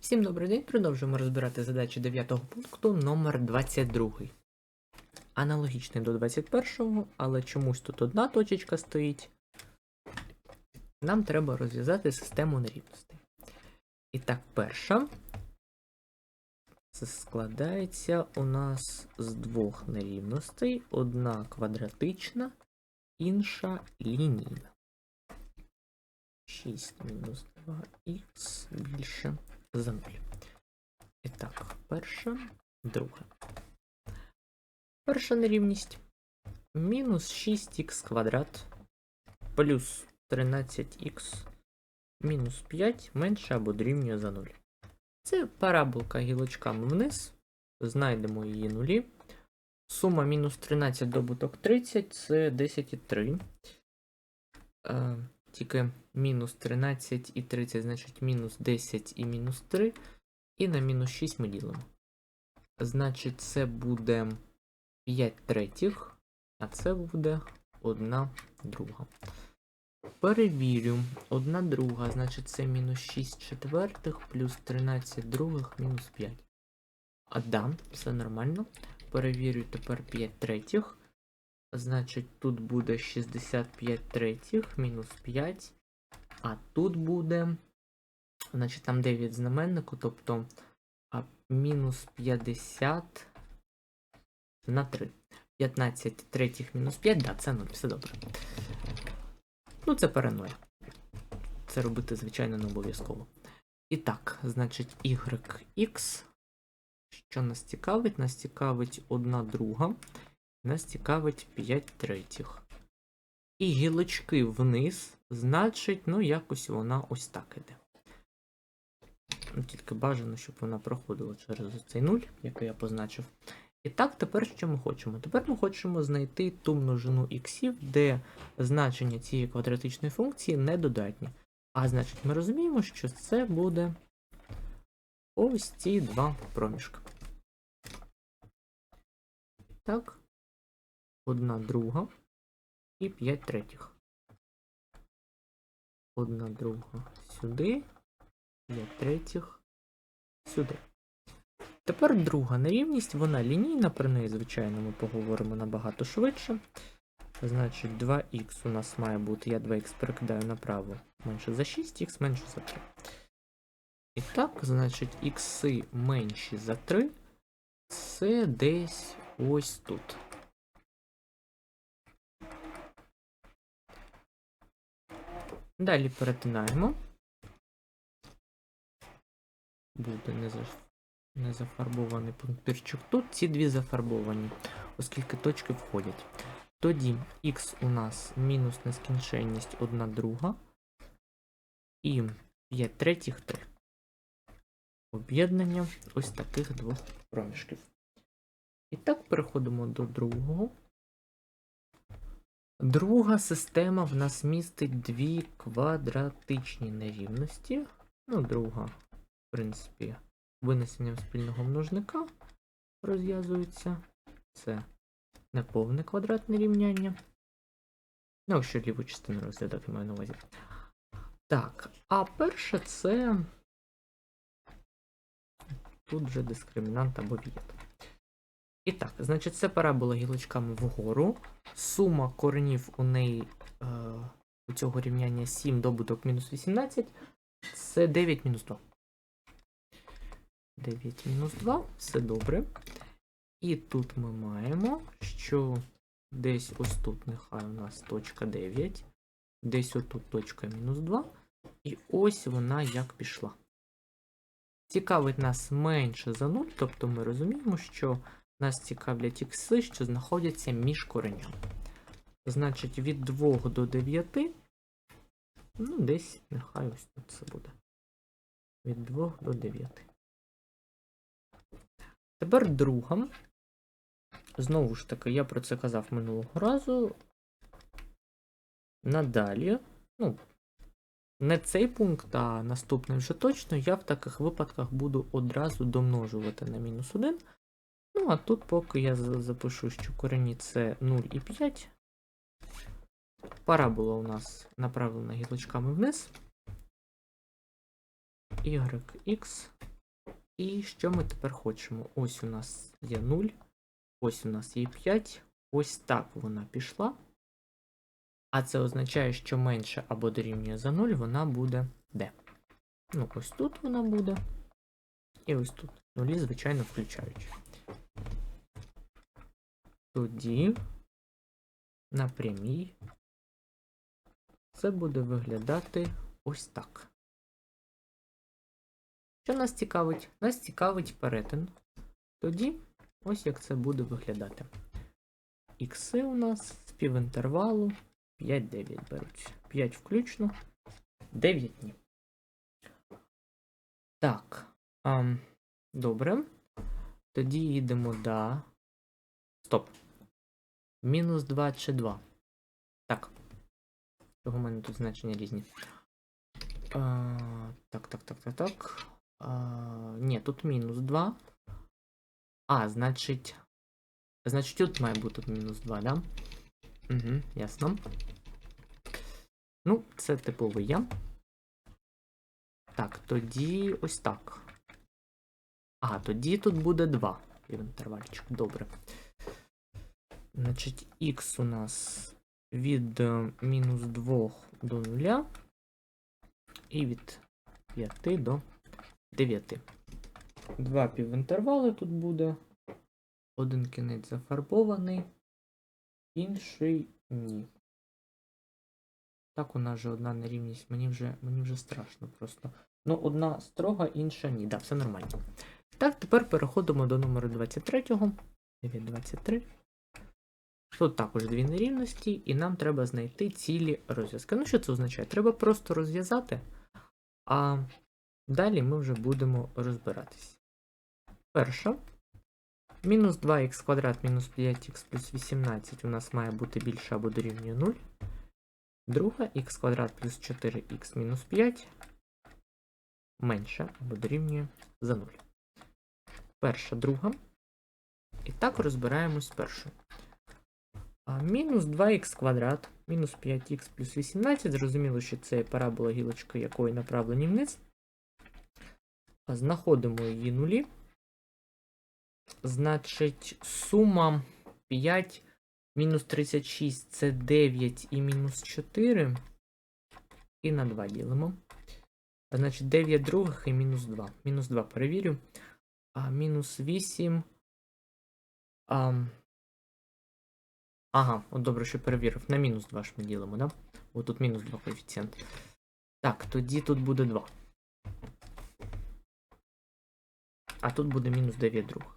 Всім добрий день. Продовжуємо розбирати задачі 9 пункту номер 22. Аналогічний до 21, але чомусь тут одна точечка стоїть. Нам треба розв'язати систему нерівностей. І так, перша. Це складається у нас з двох нерівностей. Одна квадратична, інша лінійна. 6 мінус 2х більше за 0. І так, перша, друга. Перша нерівність. Мінус 6х квадрат плюс 13х мінус 5 менше або дорівнює за 0. Це параболка гілочками вниз. Знайдемо її нулі. Сума мінус 13 добуток 30 це 10,3. Тільки мінус 13 і 30, значить мінус 10 і мінус 3. І на мінус 6 ми ділимо. Значить, це буде 5 третіх, а це буде 1 друга. Перевірю. 1 друга, значить це мінус 6 четвертих плюс 13 других мінус 5. А да, все нормально. Перевірю тепер 5 третіх. Значить, тут буде 65 третіх мінус 5. А тут буде. Значить, там 9 знаменнику, тобто а, мінус 50 на 3. 15 третіх мінус 5, да, це 0, все добре. Ну, це параноя. Це робити, звичайно, не обов'язково. І так, значить, YX. Що нас цікавить? Нас цікавить одна друга. Нас цікавить 5 третіх. І гілочки вниз, значить, ну, якось вона ось так іде. Ну, Тільки бажано, щоб вона проходила через цей нуль, який я позначив. І так, тепер що ми хочемо? Тепер ми хочемо знайти ту множину іксів, де значення цієї квадратичної функції недодатні. А значить, ми розуміємо, що це буде ось ці два проміжки. Так. Одна друга і 5 третіх. Одна друга сюди, 5 третіх сюди. Тепер друга нерівність, вона лінійна, про неї, звичайно, ми поговоримо набагато швидше. Значить, 2х у нас має бути, я 2х перекидаю направо менше за 6, х менше за 3. І так, значить, ікси менші за 3, це десь ось тут. Далі перетинаємо. Буде не, за... не зафарбований пунктирчик. Тут ці дві зафарбовані, оскільки точки входять. Тоді х у нас мінус нескінченність 1 друга і 5 третіх 3. Об'єднання ось таких двох проміжків. І так переходимо до другого. Друга система в нас містить дві квадратичні нерівності. Ну, друга, в принципі, винесенням спільного множника розв'язується. Це неповне квадратне рівняння. Ну, якщо ліву частину розглядати маю на увазі. Так, а перше це. Тут вже дискримінант або в'єд. І так, значить, це парабола гілочками вгору. Сума коренів у неї е, у цього рівняння 7 добуток мінус 18. Це 9 мінус 2. 9 мінус 2, все добре. І тут ми маємо, що десь ось тут нехай у нас точка 9, десь отут точка мінус 2. І ось вона як пішла. Цікавить нас менше за 0, тобто ми розуміємо, що нас цікавлять ікси, що знаходяться між коренями. Значить, від 2 до 9, ну, десь нехай ось тут це буде. Від 2 до 9. Тепер друга. Знову ж таки, я про це казав минулого разу. Надалі, ну, не цей пункт, а наступний вже точно, я в таких випадках буду одразу домножувати на мінус 1. Ну, а тут поки я запишу, що корені це 0 і 5. Парабола у нас направлена гілочками вниз. YX І що ми тепер хочемо? Ось у нас є 0, ось у нас є 5, ось так вона пішла. А це означає, що менше або дорівнює за 0, вона буде де? Ну, ось тут вона буде. І ось тут. Нулі, звичайно, включаючи. Тоді на прямій це буде виглядати ось так. Що нас цікавить? Нас цікавить перетин. Тоді ось як це буде виглядати. Ікси у нас з півінтервалу 5-9 беруть. 5 включно, 9 ні. Так. ам, добре. Тоді їдемо до. Стоп. Мінус 2 чи 2. Так. Чого в мене тут значення різні? А, так, так, так, так, так. А, ні, тут мінус 2. А, значить. Значить, тут має бути мінус 2, да? Угу, ясно. Ну, це типовий я. Так, тоді ось так. А, тоді тут буде 2 інтервальчик. Добре. Значить, х у нас від е, мінус 2 до 0 і від 5 до 9. Два півінтервали тут буде. Один кінець зафарбований, інший ні. Так, у нас же одна нерівність, мені вже, мені вже страшно просто. Ну, одна строга, інша ні. Да, все нормально. Так, тепер переходимо до номеру 23. 923. Тут також дві нерівності, і нам треба знайти цілі розв'язки. Ну, що це означає? Треба просто розв'язати, а далі ми вже будемо розбиратись. Перша. Мінус 2х квадрат мінус 5х плюс 18 у нас має бути більше або дорівнює 0. Друга х квадрат плюс 4х мінус 5 менше або дорівнює за 0. Перша, друга. І так розбираємось першу. Мінус 2х квадрат, мінус 5х плюс 18. Зрозуміло, що це парабола гілочка, якої направлені вниз. Знаходимо її нулі. Значить, сума 5 мінус 36 це 9 і мінус 4. І на 2 ділимо. Значить, 9 других і мінус 2. Мінус 2 перевірю. А мінус 8. А, ага, от добре, що перевірив. На мінус 2 ж ми ділимо, да? О, тут мінус 2 коефіцієнт. Так, тоді тут буде 2. А тут буде мінус 9 других.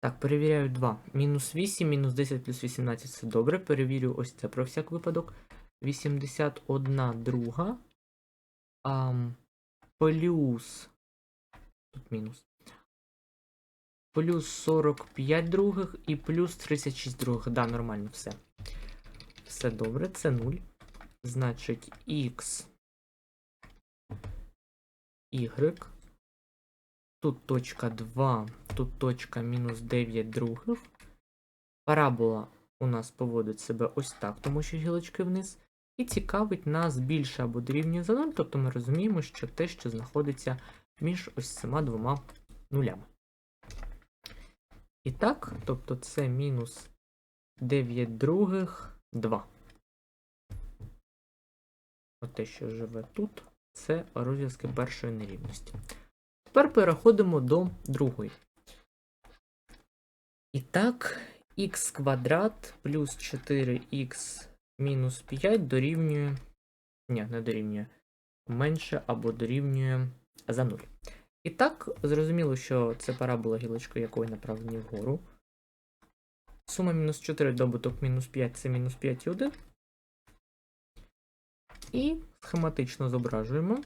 Так, перевіряю 2. Мінус 8, мінус 10 плюс 18 це добре. Перевірю ось це про всяк випадок. 81 друга. Ам, плюс. Тут мінус. Плюс 45 других і плюс 36 других. Да, нормально все. Все добре, це 0. Значить, х. Y. Тут точка 2, тут точка мінус 9 других. Парабола у нас поводить себе ось так, тому що гілочки вниз. І цікавить нас більше або дорівнює за 0, тобто ми розуміємо, що те, що знаходиться між ось цими двома нулями. І так, тобто це мінус 9 других 2. От те, що живе тут, це розв'язки першої нерівності. Тепер переходимо до другої. І так, х квадрат плюс 4х мінус 5 дорівнює. Ні, не дорівнює. Менше або дорівнює за 0. І так, зрозуміло, що це парабола гілочка, якої направлені вгору. Сума мінус 4 добуток мінус 5 це мінус 5 і 1. І схематично зображуємо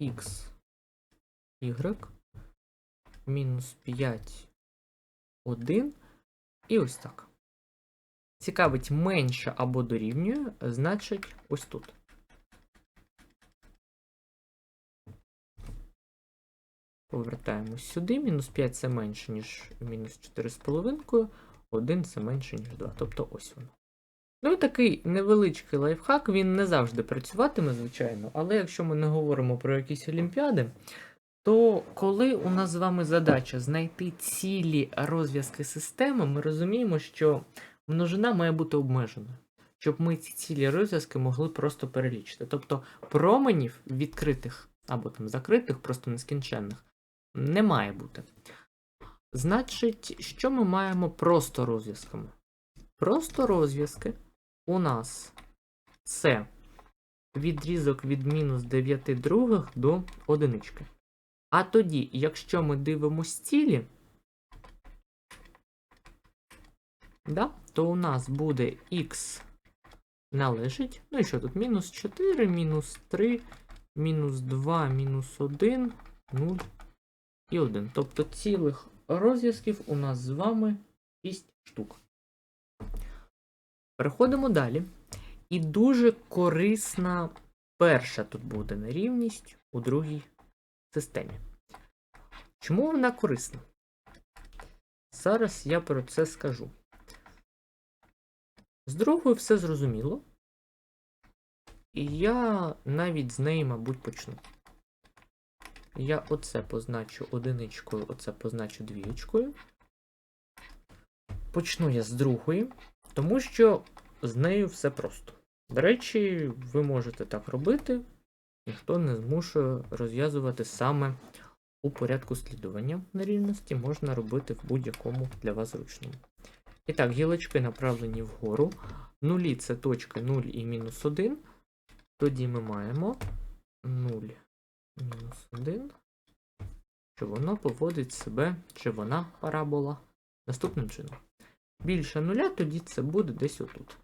x, y, мінус 5, 1. І ось так. Цікавить менше або дорівнює, значить ось тут. Повертаємось сюди. Мінус 5 це менше, ніж мінус 4,5. 1 це менше, ніж 2. Тобто ось воно. Ну, такий невеличкий лайфхак, він не завжди працюватиме, звичайно, але якщо ми не говоримо про якісь олімпіади, то коли у нас з вами задача знайти цілі розв'язки системи, ми розуміємо, що множина має бути обмеженою, щоб ми ці цілі розв'язки могли просто перелічити. Тобто променів відкритих або там закритих, просто нескінченних, не має бути. Значить, що ми маємо просто розв'язками? Просто розв'язки у нас це відрізок від мінус 9 других до одинички. А тоді, якщо ми дивимося цілі, да, то у нас буде х належить. Ну і що тут? Мінус 4, мінус 3, мінус 2, мінус 1, 0 і 1. Тобто цілих розв'язків у нас з вами 6 штук. Переходимо далі. І дуже корисна перша тут буде нерівність у другій системі. Чому вона корисна? Зараз я про це скажу. З другою все зрозуміло. І я навіть з неї, мабуть, почну. Я оце позначу одиничкою, оце позначу двієчкою. Почну я з другої, тому що з нею все просто. До речі, ви можете так робити, ніхто не змушує розв'язувати саме у порядку слідування нерівності, можна робити в будь-якому для вас зручному. І так, гілочки направлені вгору. Нулі це точки 0 і мінус 1. Тоді ми маємо 0 мінус 1, що воно поводить себе, чи вона парабола наступним чином. Більше нуля, тоді це буде десь отут.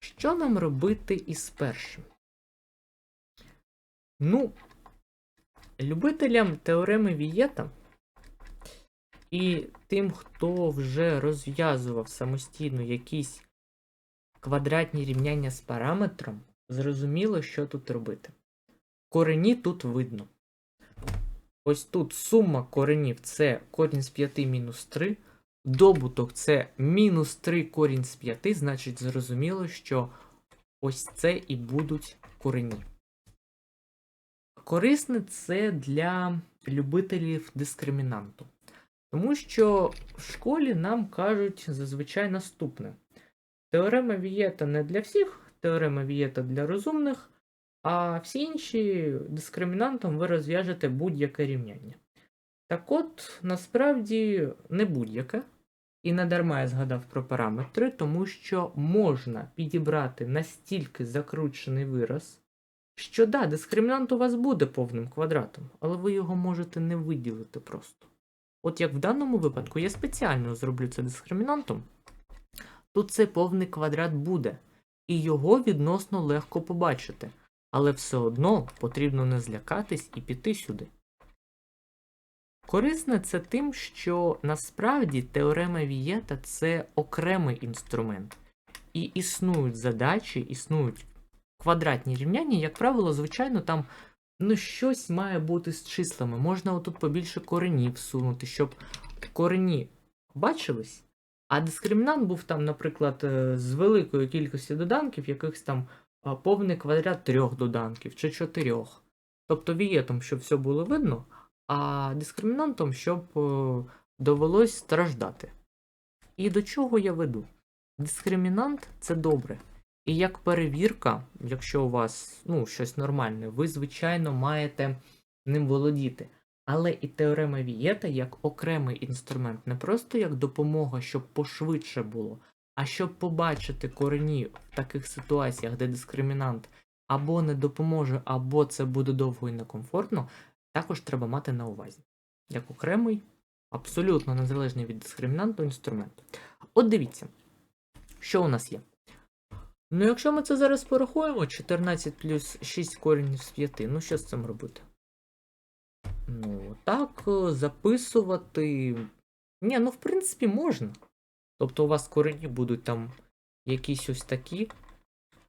Що нам робити із першим? Ну, любителям теореми Вієта і тим, хто вже розв'язував самостійно якісь квадратні рівняння з параметром, зрозуміло, що тут робити. Корені тут видно. Ось тут сума коренів це корінь з 5 мінус 3. Добуток це мінус 3 корінь з 5, значить, зрозуміло, що ось це і будуть корені. Корисне це для любителів дискримінанту. Тому що в школі нам кажуть зазвичай наступне: теорема Вієта не для всіх, теорема Вієта для розумних, а всі інші дискримінантом ви розв'яжете будь-яке рівняння. Так от, насправді, не будь-яке. І не дарма я згадав про параметри, тому що можна підібрати настільки закручений вираз, що да, дискримінант у вас буде повним квадратом, але ви його можете не виділити просто. От як в даному випадку я спеціально зроблю це дискримінантом, тут цей повний квадрат буде, і його відносно легко побачити. Але все одно потрібно не злякатись і піти сюди. Корисне це тим, що насправді теорема Вієта це окремий інструмент. І існують задачі, існують квадратні рівняння, як правило, звичайно, там ну, щось має бути з числами. Можна отут побільше коренів всунути, щоб корені бачились, а дискримінант був там, наприклад, е, з великою кількістю доданків, якихось там повний квадрат трьох доданків чи чотирьох. Тобто вієтом, щоб все було видно, а дискримінантом, щоб е, довелось страждати. І до чого я веду? Дискримінант це добре. І як перевірка, якщо у вас ну, щось нормальне, ви, звичайно, маєте ним володіти. Але і теорема Вієта як окремий інструмент, не просто як допомога, щоб пошвидше було, а щоб побачити корені в таких ситуаціях, де дискримінант або не допоможе, або це буде довго і некомфортно, також треба мати на увазі. Як окремий, абсолютно незалежний від дискримінанту інструмент. От дивіться, що у нас є. Ну, якщо ми це зараз порахуємо, 14 плюс 6 корінь з 5, ну що з цим робити? Ну, так, е, записувати. Ні, ну в принципі можна. Тобто у вас корені будуть там якісь ось такі.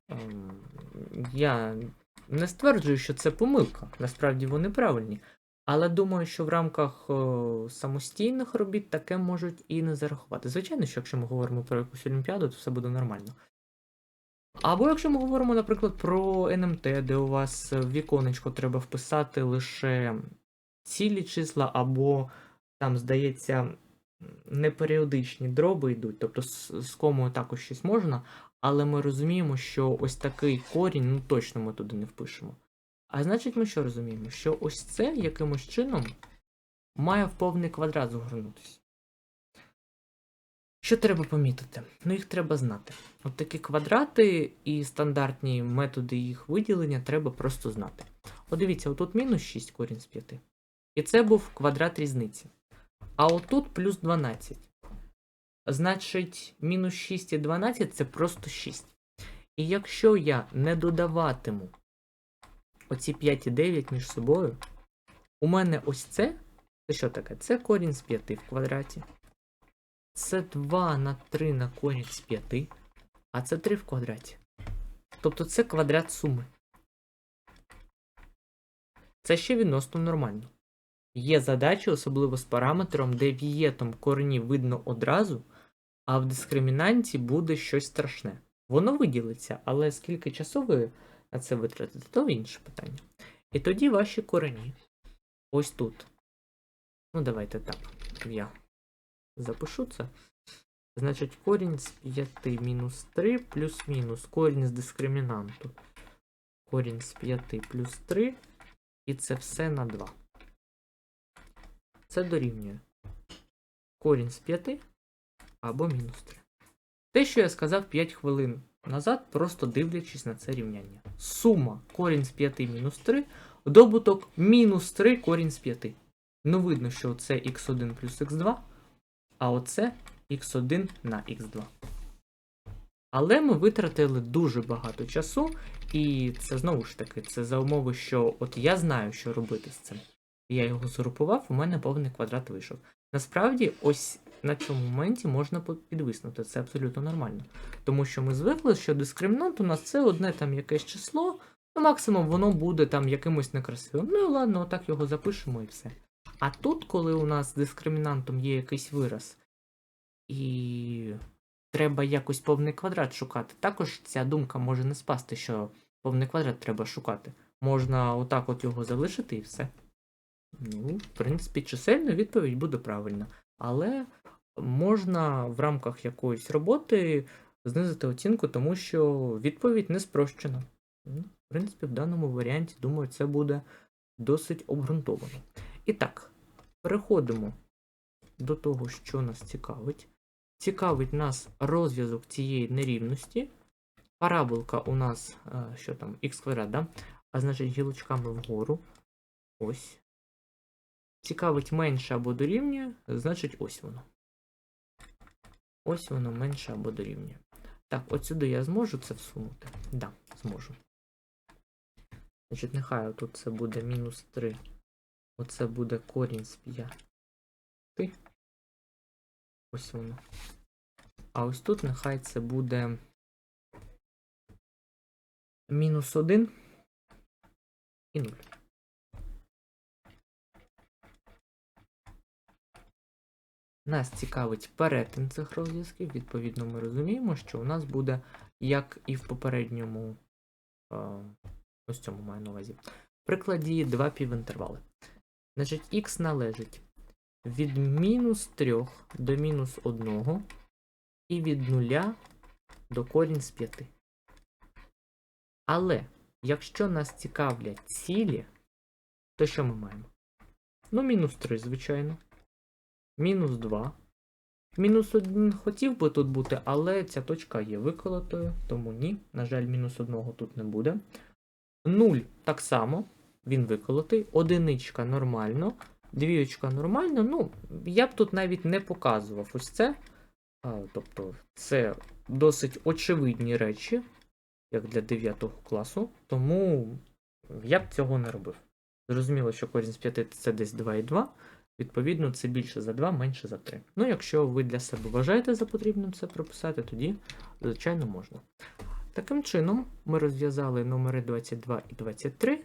Ем, Я не стверджую, що це помилка. Насправді вони правильні. Але думаю, що в рамках е, самостійних робіт таке можуть і не зарахувати. Звичайно, що якщо ми говоримо про якусь олімпіаду, то все буде нормально. Або якщо ми говоримо, наприклад, про НМТ, де у вас в віконечко треба вписати лише цілі числа, або там, здається, неперіодичні дроби йдуть, тобто з, комою також щось можна, але ми розуміємо, що ось такий корінь, ну точно ми туди не впишемо. А значить, ми що розуміємо? Що ось це якимось чином має в повний квадрат згорнутися. Що треба помітити? Ну, їх треба знати. От такі квадрати і стандартні методи їх виділення треба просто знати. От дивіться, отут мінус 6 корінь з 5. І це був квадрат різниці. А отут плюс 12. Значить, мінус 6 і 12 це просто 6. І якщо я не додаватиму оці 5 і 9 між собою, у мене ось це. Це що таке? Це корінь з 5 в квадраті. Це 2 на 3 на корінь з 5, а це 3 в квадраті. Тобто це квадрат суми. Це ще відносно нормально. Є задачі, особливо з параметром, де вієтом корені видно одразу, а в дискримінанті буде щось страшне. Воно виділиться, але скільки часу ви на це витратите, то інше питання. І тоді ваші корені. Ось тут. Ну, давайте так. Я запишу це. Значить, корінь з 5 мінус 3 плюс-мінус корінь з дискримінанту. Корінь з 5 плюс 3. І це все на 2. Це дорівнює корінь з 5 або мінус 3. Те, що я сказав 5 хвилин назад, просто дивлячись на це рівняння. Сума корінь з 5 мінус 3, добуток мінус 3 корінь з 5. Ну, видно, що це x1 плюс x2, а оце x1 на x2. Але ми витратили дуже багато часу, і це знову ж таки, це за умови, що от я знаю, що робити з цим. Я його згрупував, у мене повний квадрат вийшов. Насправді, ось на цьому моменті можна підвиснути, це абсолютно нормально. Тому що ми звикли, що дискримінант у нас це одне там якесь число, ну максимум воно буде там якимось некрасивим. Ну ладно, отак його запишемо і все. А тут, коли у нас дискримінантом є якийсь вираз, і треба якось повний квадрат шукати, також ця думка може не спасти, що повний квадрат треба шукати. Можна отак от його залишити і все. Ну, в принципі, чисельна відповідь буде правильна. Але можна в рамках якоїсь роботи знизити оцінку, тому що відповідь не спрощена. Ну, В принципі, в даному варіанті, думаю, це буде досить обґрунтовано. І так, переходимо до того, що нас цікавить. Цікавить нас розв'язок цієї нерівності. Параболка у нас, е, що там, х квадрат, да? а значить гілочками вгору. Ось. Цікавить менше або дорівнює, значить ось воно. Ось воно менше або дорівнює. Так, от сюди я зможу це всунути? Да, зможу. Значить, нехай тут це буде мінус 3. Оце буде корінь з 5. Ось воно. А ось тут нехай це буде мінус 1 і 0. Нас цікавить перетин цих розв'язків. Відповідно, ми розуміємо, що у нас буде, як і в попередньому, ось цьому маю на увазі, прикладі два півінтервали. Значить, х належить від мінус 3 до мінус 1 і від 0 до корінь з 5. Але, якщо нас цікавлять цілі, то що ми маємо? Ну, мінус 3, звичайно. Мінус 2. Мінус 1 хотів би тут бути, але ця точка є виколотою, тому ні. На жаль, мінус 1 тут не буде. 0 так само, він виколотий. Одиничка нормально. Двієчка нормально. Ну, я б тут навіть не показував ось це. А, тобто, це досить очевидні речі, як для 9 класу, тому я б цього не робив. Зрозуміло, що корінь з 5 це десь 2,2. Відповідно, це більше за 2, менше за 3. Ну, якщо ви для себе вважаєте за потрібним це прописати, тоді, звичайно, можна. Таким чином, ми розв'язали номери 22 і 23.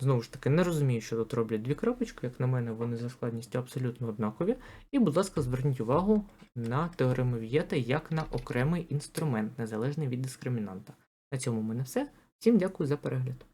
Знову ж таки, не розумію, що тут роблять дві крапочки. Як на мене, вони за складністю абсолютно однакові. І, будь ласка, зверніть увагу на теорему Вієта як на окремий інструмент, незалежний від дискримінанта. На цьому в мене все. Всім дякую за перегляд.